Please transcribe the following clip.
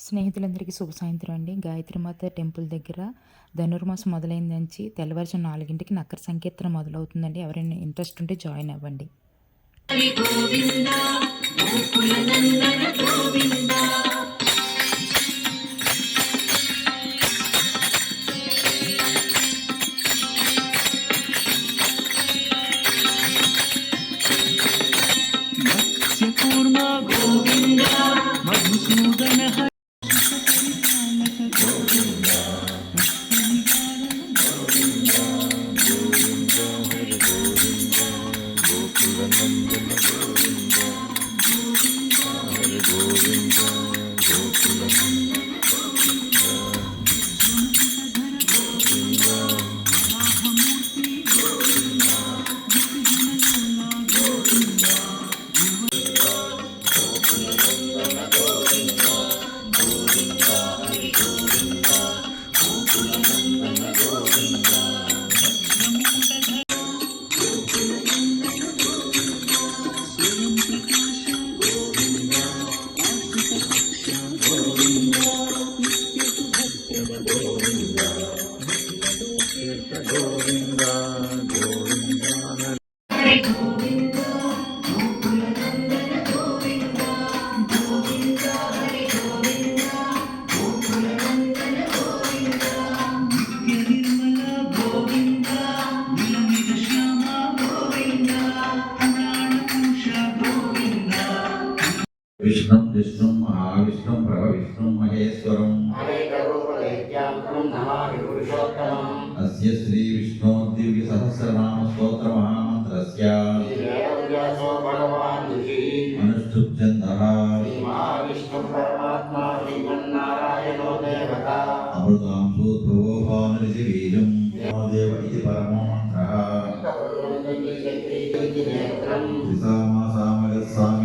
స్నేహితులందరికీ శుభ సాయంత్రం అండి. గాయత్రిమాత టెంపుల్ దగ్గర ధనుర్మాసం మొదలైంది నుంచి తెల్లవారుజాము నాలుగింటికి నక్కర సంకీర్తన మొదలవుతుందండి. ఎవరైనా ఇంట్రెస్ట్ ఉంటే జాయిన్ అవ్వండి. గోవింద విష్ణుం విష్ణుం మహావిష్ణుం మహేశ్వరం. పురుషోత్తమం. అస్య శ్రీ విష్ణో దివ్య సహస్రనామ స్తోత్ర. అమృతాం భానురితి బీజం దేవ ఇది పరమో మంత్రః నేత్రం త్రిసామా సామగస్వామి